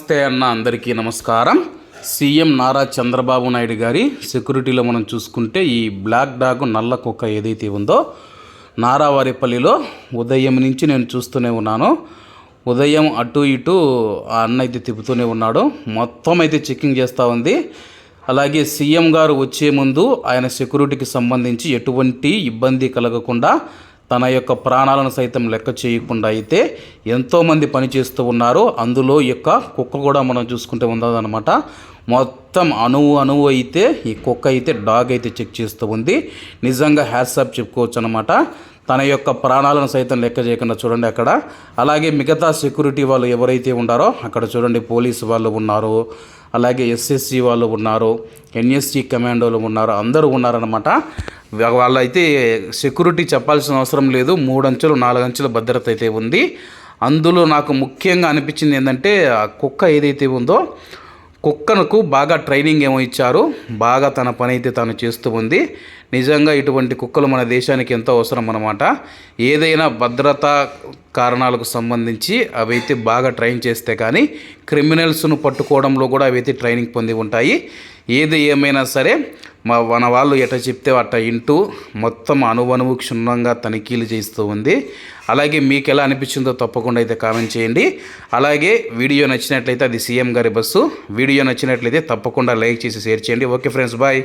నమస్తే అన్న అందరికీ నమస్కారం. సీఎం నారా చంద్రబాబు నాయుడు గారి సెక్యూరిటీలో మనం చూసుకుంటే ఈ బ్లాక్ డాగ్ నల్ల కుక్క ఏదైతే ఉందో నారావారిపల్లిలో ఉదయం నుంచి నేను చూస్తూనే ఉన్నాను. ఉదయం అటు ఇటు ఆ అన్న అయితే తిప్పుతూనే ఉన్నాడు. మొత్తం అయితే చెక్కింగ్ చేస్తూ ఉంది. అలాగే సీఎం గారు వచ్చే ముందు ఆయన సెక్యూరిటీకి సంబంధించి ఎటువంటి ఇబ్బంది కలగకుండా తన యొక్క ప్రాణాలను సైతం లెక్క చేయకుండా అయితే ఎంతోమంది పనిచేస్తూ ఉన్నారు. అందులో ఈ యొక్క కుక్క కూడా మనం చూసుకుంటే ఉన్నదనమాట మొత్తం అణువు అణువు అయితే ఈ కుక్క అయితే డాగ్ అయితే చెక్ చేస్తూ ఉంది. నిజంగా హ్యాట్సాప్ చెప్పుకోవచ్చు అనమాట తన యొక్క ప్రాణాలను సైతం లెక్క చేయకుండా చూడండి అక్కడ. అలాగే మిగతా సెక్యూరిటీ వాళ్ళు ఎవరైతే ఉన్నారో అక్కడ చూడండి పోలీసు వాళ్ళు ఉన్నారు. అలాగే ఎస్ఎస్సి వాళ్ళు ఉన్నారు. ఎన్ఎస్సి కమాండోలు ఉన్నారు. అందరూ ఉన్నారనమాట వాళ్ళైతే సెక్యూరిటీ చెప్పాల్సిన అవసరం లేదు. మూడు అంచెలు భద్రత అయితే ఉంది. అందులో నాకు ముఖ్యంగా అనిపించింది ఏంటంటే ఆ కుక్క ఏదైతే ఉందో కుక్కనకు బాగా ట్రైనింగ్ ఏమో ఇచ్చారు. బాగా తన పని అయితే తాను చేస్తూ ఉంది. నిజంగా ఇటువంటి కుక్కలు మన దేశానికి ఎంతో అవసరం అన్నమాట. ఏదైనా భద్రతా కారణాలకు సంబంధించి అవైతే బాగా ట్రైన్ చేస్తే కానీ క్రిమినల్స్ను పట్టుకోవడంలో కూడా అవైతే ట్రైనింగ్ పొంది ఉంటాయి. ఏది ఏమైనా సరే మా మన వాళ్ళు ఎట చెప్తే అట్ట ఇంటూ మొత్తం అనువనువు క్షుణ్ణంగా తనిఖీలు చేస్తూ ఉంది. అలాగే మీకు ఎలా అనిపించిందో తప్పకుండా అయితే కామెంట్ చేయండి. అలాగే వీడియో నచ్చినట్లయితే అది సీఎం గారి బస్సు. వీడియో నచ్చినట్లయితే తప్పకుండా లైక్ చేసి షేర్ చేయండి. Okay friends bye.